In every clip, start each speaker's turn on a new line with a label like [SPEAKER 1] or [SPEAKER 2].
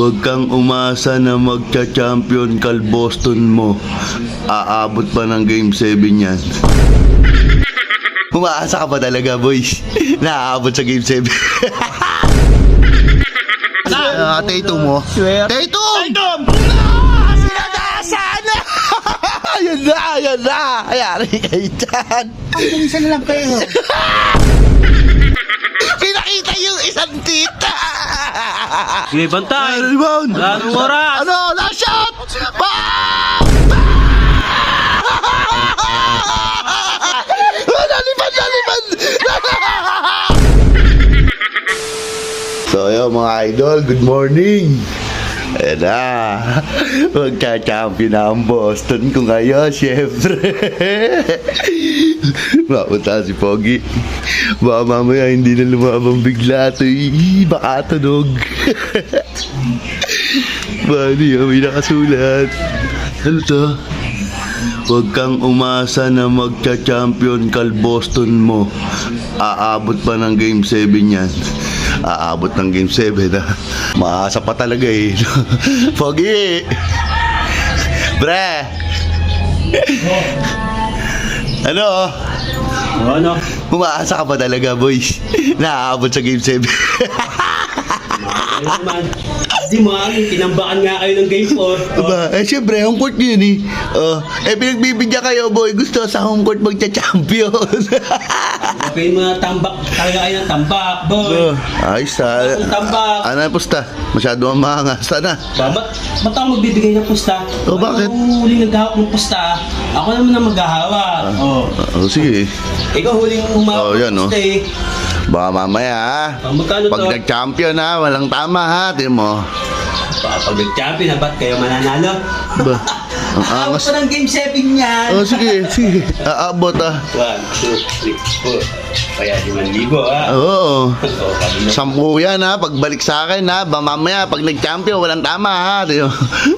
[SPEAKER 1] Huwag kang umasa na magcha-champion kal Boston mo. Aabot pa ng Game 7 yan. Umaasa ka pa talaga, boys. Naaabot sa Game 7. Ah, Tatum mo. Tatum! Tatum! Sinadasaan na! Ayan na, ayan na! Ayari kayo dyan!
[SPEAKER 2] Bilisan na lang kayo.
[SPEAKER 1] Pinakita yung isang tita!
[SPEAKER 3] Sige, bantay!
[SPEAKER 1] Ano, rebound?
[SPEAKER 3] Wala nang oras!
[SPEAKER 1] Ano? Last shot! Pa! Nalipad, nalipad! So, ayun mga idol, good morning! Ayan na, magka-champion na ang Boston ko ngayon, syempre. Mapunta si Pogi. Baka mamaya hindi na lumabang bigla ito. Baka tunog. Yun? May nakasulat. Ano to? Huwag kang umasa na magcha-champion kal Boston mo. Aabot pa ng Game 7 yan. Aabot ng Game 7 ha. Maasa pa talaga eh. Pogi! Bre! Ano?
[SPEAKER 3] Ano?
[SPEAKER 1] Umaasa ka pa talaga, boys. Naaabot sa Game 7.
[SPEAKER 3] Ano naman? Di tinambakan nga kayo ng game 4. O,
[SPEAKER 1] Aba, eh syempre, home court yun eh. Oh, eh pinagbibigyan kayo, boy. Gusto sa home court magcha-champion.
[SPEAKER 3] Okay, mga tambak. Talaga kayo ng tambak, boy.
[SPEAKER 1] oh, ayos ha.
[SPEAKER 3] Ang tambak.
[SPEAKER 1] Ano yung pusta? Masyado ang maangas. Sana.
[SPEAKER 3] Ba, ba't, ba't ako magbibigay ng pusta?
[SPEAKER 1] Oh, bakit?
[SPEAKER 3] Ako huling naghahawak ng pusta. Ako naman ang maghahawak. Oh.
[SPEAKER 1] Oh, sige.
[SPEAKER 3] Ikaw huling
[SPEAKER 1] Oh,
[SPEAKER 3] umawak ng
[SPEAKER 1] oh.
[SPEAKER 3] pusta eh.
[SPEAKER 1] Baka mamaya ha.
[SPEAKER 3] Magkano
[SPEAKER 1] Pag
[SPEAKER 3] to?
[SPEAKER 1] nag-champion ha, walang tama ha. Tingnan mo.
[SPEAKER 3] Pag nag-champion na, ba't kayo mananalo?
[SPEAKER 1] Ba, ang angas.
[SPEAKER 3] pa ng game 7 yan.
[SPEAKER 1] Oh, sige, sige. Aabot ah.
[SPEAKER 3] 1, 2, 3, 4. Kaya 5,000 ha.
[SPEAKER 1] Oo. Sampu yan ha, pagbalik sa akin ha, ba mamaya pag nag-champion walang tama ha, tiyo.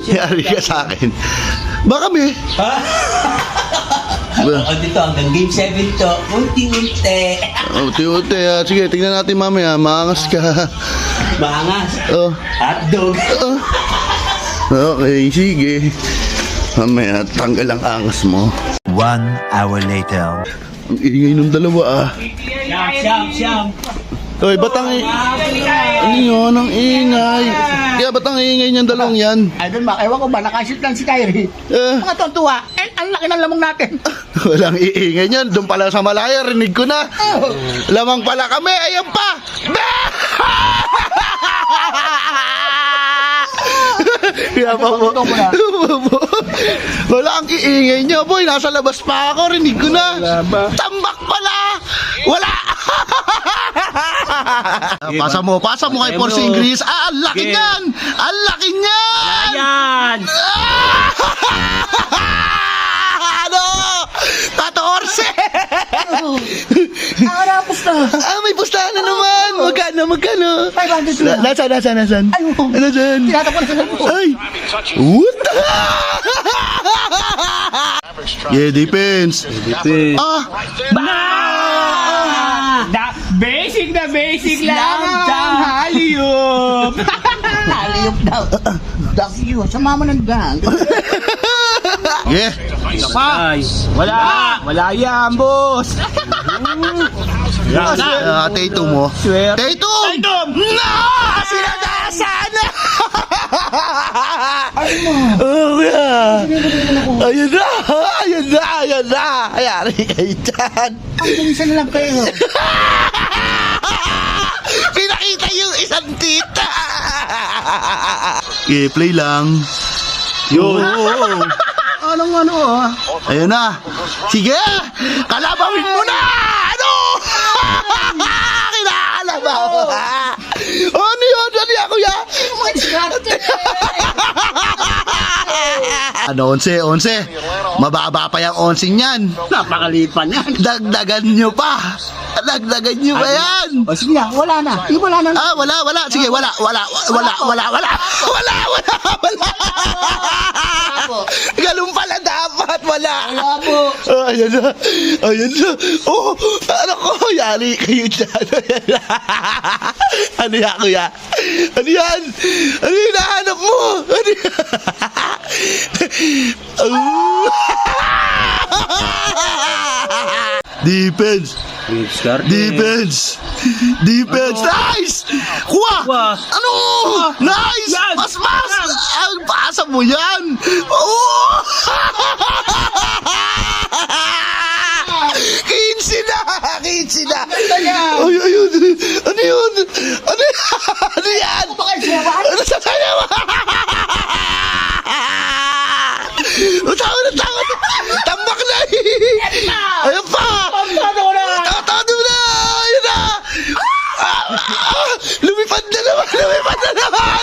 [SPEAKER 1] Yari ka sa akin. Ba kami?
[SPEAKER 3] Ha?
[SPEAKER 1] Ba?
[SPEAKER 3] Ako dito, hanggang game 7 to. Unti-unti.
[SPEAKER 1] Oh, tiyo, tiyo. Sige, tingnan natin mamaya, maangas ka.
[SPEAKER 3] Maangas.
[SPEAKER 1] Oh,
[SPEAKER 3] Hotdog.
[SPEAKER 1] oh. Okay, sige. Mamaya, tanggal ang angas mo.
[SPEAKER 4] One hour later.
[SPEAKER 1] Ang ingay ng dalawa ah.
[SPEAKER 3] Siyam, siyam, siyam.
[SPEAKER 1] Oy, ba't ang... Ano yun? Ang ingay. Kaya ba't ang ingay niyang dalawang yan?
[SPEAKER 2] Idol, baka ewan ko ba, nakashoot lang si Kyrie.
[SPEAKER 1] Eh,
[SPEAKER 2] Mga tontuwa, eh, ang laki ng lamang natin.
[SPEAKER 1] walang iingay niyan. Doon pala sa malaya, rinig ko na. Lamang pala kami, ayan pa! Kaya pa
[SPEAKER 2] na.
[SPEAKER 1] Wala ang iingay niyo, boy. Nasa labas pa ako, rinig ko na. Tambak pala! Wala! pasa mo, pasa mo kay
[SPEAKER 3] mo.
[SPEAKER 1] Porzingis. Ah, ang laki
[SPEAKER 3] Sige.
[SPEAKER 1] niyan! Ang laki niyan!
[SPEAKER 3] Ayan!
[SPEAKER 1] ano? 14!
[SPEAKER 2] Ang harapos na.
[SPEAKER 1] ah, may pustahan na naman! Magkano, magkano?
[SPEAKER 2] 500
[SPEAKER 1] Na,
[SPEAKER 2] na.
[SPEAKER 1] nasaan, nasaan, nasaan?
[SPEAKER 2] Ay, oh.
[SPEAKER 1] Nasaan?
[SPEAKER 2] Tinatapon sa.
[SPEAKER 1] Ay! What? yeah, defense.
[SPEAKER 3] Defense.
[SPEAKER 1] Ah!
[SPEAKER 2] Da, basic na basic lang
[SPEAKER 3] Slam
[SPEAKER 2] ang
[SPEAKER 3] dunk.
[SPEAKER 2] haliyop. haliyop daw. Dunk yun, sa mama ng dunk.
[SPEAKER 1] Yeah.
[SPEAKER 3] Ay,
[SPEAKER 2] Wala, wala yan, boss.
[SPEAKER 3] Yan na.
[SPEAKER 1] Ah, Tatum mo. Tatum! Tatum! No! Sinadasaan na! Oh, yeah. Ayun na! Na! Ayun na! Ayari kayo dyan!
[SPEAKER 2] Ang bilisan na lang kayo.
[SPEAKER 1] Pinakita yung isang tita! Okay, play lang. Yo!
[SPEAKER 2] Anong ano, ah?
[SPEAKER 1] Ayun na! Sige! Kalabawin mo na! Ano? Kinakalabaw! Ano yun? Ano yan, kuya?
[SPEAKER 2] Mga diskarte.
[SPEAKER 1] Ano, 11, 11. Mababa pa yung 11 niyan.
[SPEAKER 2] Napakalipan yan.
[SPEAKER 1] Dagdagan nyo pa. Dagdagan nyo pa yan.
[SPEAKER 2] O sige na, wala na. Di wala na.
[SPEAKER 1] Ah, wala, wala. Sige, wala, wala, wala, wala, wala. Wala, wala, wala.
[SPEAKER 2] Po.
[SPEAKER 1] Ganun pala dapat, wala.
[SPEAKER 2] Wala po.
[SPEAKER 1] Oh, ayan na. Ayan na. Oh, ano ko? Yari kayo dyan. Ano yan, kuya? Ano yan? Ano yung nahanap mo? Ano yan? Defense!
[SPEAKER 3] Diskarte.
[SPEAKER 1] Defense! Defense! Nice! Kuha!
[SPEAKER 3] Kuha.
[SPEAKER 1] Ano? Nice!
[SPEAKER 3] Yan!
[SPEAKER 1] Mas mas! Ang pasa mo yan! Oh! Kinsi na! Kinsi na! Ay, ayun! Ano yun? Ano yan? Ano yan? Ano sa kanya mo? Tawa na tawa na! Tambak na eh! Ayun pa! Tatado na! Ayun na! Ah, ah, lumipad na naman! Lumipad na naman!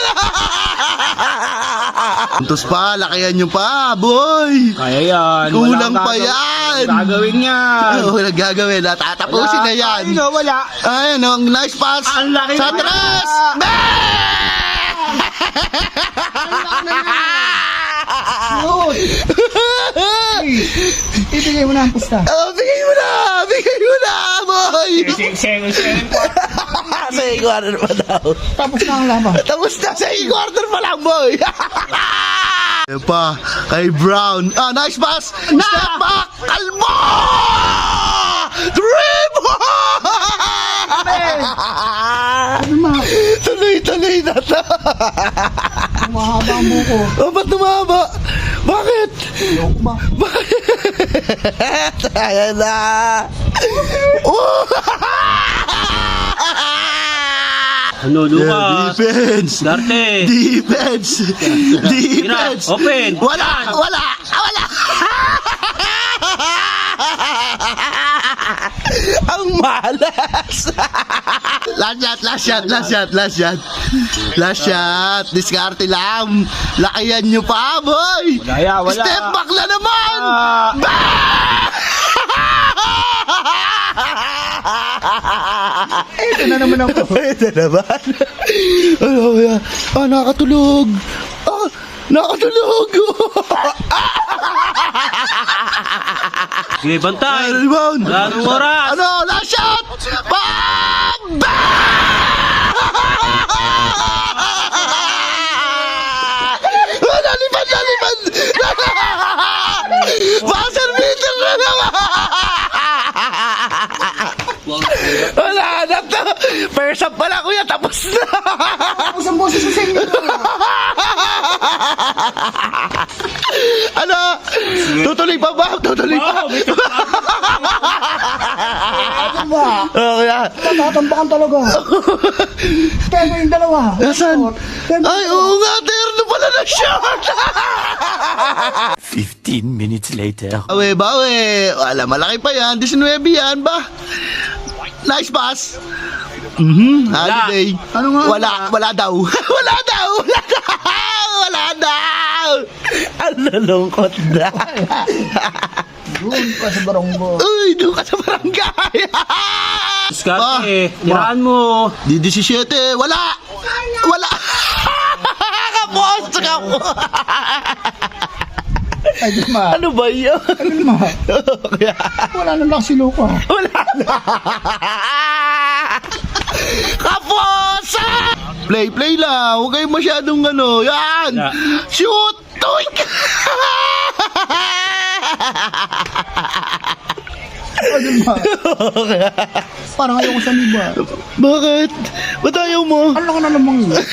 [SPEAKER 1] Puntos pa, lakayan nyo pa, boy!
[SPEAKER 3] Kaya yan.
[SPEAKER 1] Kulang
[SPEAKER 3] Walang
[SPEAKER 1] pa
[SPEAKER 3] gagawin-
[SPEAKER 1] yan.
[SPEAKER 3] Gagawin yan.
[SPEAKER 1] Ano oh, naggagawin? Tatapusin na yan!
[SPEAKER 3] Ay, no, wala.
[SPEAKER 1] Ayun, ang nice pass!
[SPEAKER 3] Ang laki
[SPEAKER 1] Sa
[SPEAKER 3] na-
[SPEAKER 1] tres!
[SPEAKER 2] Ibigay mo na ang pusta.
[SPEAKER 1] Oh, bigay mo na! Bigay mo na, boy!
[SPEAKER 3] Seven, seven,
[SPEAKER 1] Sa quarter pa daw.
[SPEAKER 2] Tapos na ang laban.
[SPEAKER 1] Tapos na sa quarter pa lang, boy! Pa, kay Brown. Ah, nice pass! Step back! Kalmo!
[SPEAKER 2] Ma?
[SPEAKER 1] Tuloy-tuloy na to.
[SPEAKER 2] Mahaba ang buko.
[SPEAKER 1] Oh, ba't tumaba? Bakit?
[SPEAKER 2] Ayoko ba?
[SPEAKER 1] Bakit? Ayan na. Oh!
[SPEAKER 3] Ano, Lucas?
[SPEAKER 1] Defense!
[SPEAKER 3] Darte.
[SPEAKER 1] Defense! Defense!
[SPEAKER 3] Open.
[SPEAKER 1] Wala! Wala! Wala! Ang malas! last shot, last shot, last shot, last shot. Last shot. Diskarte lang. Lakayan nyo pa, boy!
[SPEAKER 3] Wala ya, wala.
[SPEAKER 1] Step back na naman!
[SPEAKER 3] Ah,
[SPEAKER 2] Ito na naman ako.
[SPEAKER 1] Ito naman. Ano kaya? Ah, nakatulog. Ah, nakatulog.
[SPEAKER 3] Sige, bantay.
[SPEAKER 1] Ano rebound?
[SPEAKER 3] Wala nang oras.
[SPEAKER 1] Ano? Last shot! Bam! Ah, Nalipad, nalipad! Buzzer beater na naman! Wala na to! Up pala kuya, tapos na!
[SPEAKER 2] Tapos ang boses ko sa inyo.
[SPEAKER 1] ano? Tutuloy pa ba? Tutuloy pa?
[SPEAKER 3] Wow, may
[SPEAKER 2] Ano ba?
[SPEAKER 1] Kuya.
[SPEAKER 2] Matatambakan talaga. Mo yung dalawa.
[SPEAKER 1] Nasaan? Ay, oo nga, terno pala na short!
[SPEAKER 4] 15 minutes later.
[SPEAKER 1] Bawe, bawe. Wala, malaki pa yan. 19 yan ba? Nice pass. Mhm, holiday.
[SPEAKER 2] Ano nga?
[SPEAKER 1] Wala, wala daw. wala daw. Wala daw. Wala daw. Ang lulungkot na.
[SPEAKER 2] Doon pa sa baranggo.
[SPEAKER 1] Uy, doon ka sa barangay.
[SPEAKER 3] Diskarte.
[SPEAKER 1] Ma.
[SPEAKER 3] Tiraan mo.
[SPEAKER 1] Di 17. Wala. Wala. Kapos. Kapos.
[SPEAKER 2] Ay, di ma.
[SPEAKER 1] Ano ba yun?
[SPEAKER 2] Ano ma? Wala na lang si Luca.
[SPEAKER 1] wala na. Kapos! Play, play lang. Huwag kayo masyadong ano. Yan! Shoot! Tuwik!
[SPEAKER 2] Ano ma? Parang ayoko sa liba.
[SPEAKER 1] Bakit? Ba't ayaw mo?
[SPEAKER 2] Ano ka na namang yun?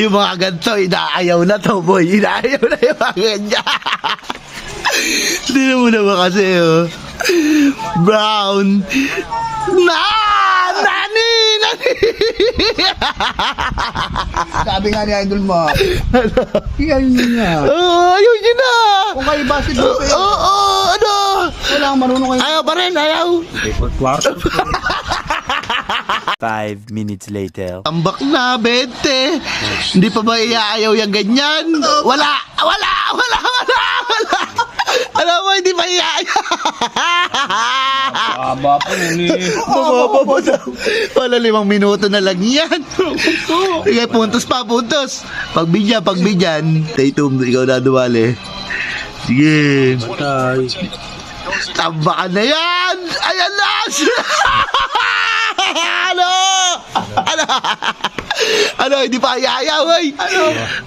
[SPEAKER 1] yung mga ganito, inaayaw na to, boy. Inaayaw na yung mga ganyan. Hindi mo naman kasi, oh. Brown. Na! Nani! Nani!
[SPEAKER 2] Sabi nga ni Idol mo. Yun nga.
[SPEAKER 1] oh, ayaw niya na!
[SPEAKER 2] Kung kayo basketball
[SPEAKER 1] Oo, oh, oh, ano?
[SPEAKER 2] wala kang marunong kayo.
[SPEAKER 1] Ayaw pa rin, ayaw.
[SPEAKER 3] Kwarto.
[SPEAKER 4] 5 minutes later.
[SPEAKER 1] Tambak na, 20. Hindi pa ba iaayaw yung ganyan? Wala! Wala! Wala! Wala! Wala! Alam mo, hindi pa iaayaw.
[SPEAKER 3] Aba pa nun eh.
[SPEAKER 1] Bumaba pa daw. Wala limang minuto na lang yan. Sige, puntos pa, puntos. Pagbigyan, pagbigyan. Tatum, ikaw na duwali. Sige.
[SPEAKER 3] Tay.
[SPEAKER 1] Tambakan na yan! Ayan na! ano? Ano? ano? Hindi pa ayayaw, ay? Ano?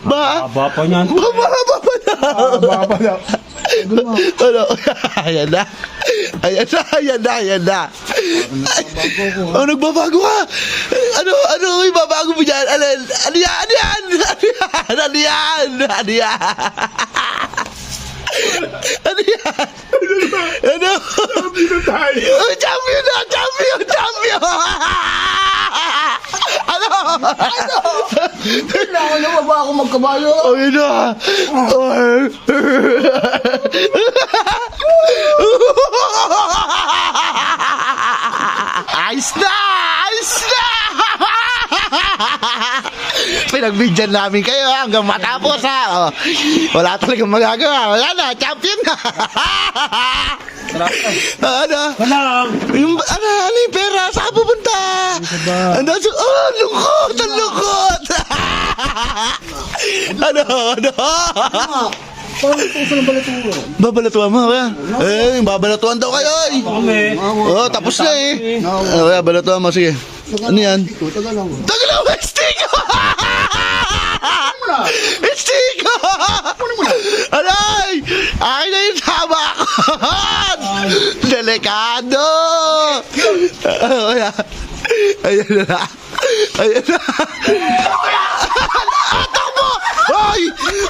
[SPEAKER 1] Ba?
[SPEAKER 3] Aba pa niyan.
[SPEAKER 1] Mababa pa na!
[SPEAKER 2] Baka na.
[SPEAKER 1] Oh, nagbabago ka. Ano, ano, may babago mo dyan? Ano, ano yan? Ano yan? Ano yan? Ano yan? Ano yan? Ano yan? Ano? Oh, champion! Champion! Champion! Ano?
[SPEAKER 2] Kailangan naman ba ako magkabayo?
[SPEAKER 1] Oh, yun na! Ayos na! Ayos na! Pinagbigyan namin kayo ha, hanggang matapos ha. Oh, wala talagang magagawa. Wala na, champion na. ano?
[SPEAKER 3] Walang.
[SPEAKER 1] Yung, ano, ano yung pera? Saan pupunta? Ano? Oh, lungkot! Ang lungkot! ano? Ano? Babalatuan mo, ba? Eh, babalatuan daw kayo, eh.
[SPEAKER 3] Kami.
[SPEAKER 1] Oh, tapos na, eh. Oh, kaya balatuan mo, sige. Ano yan? Tagalaw, Estigo! Estigo! Alay! Akin na yung tama ko! Delikado! Ayan. Ayan na. Ayan na. Ay!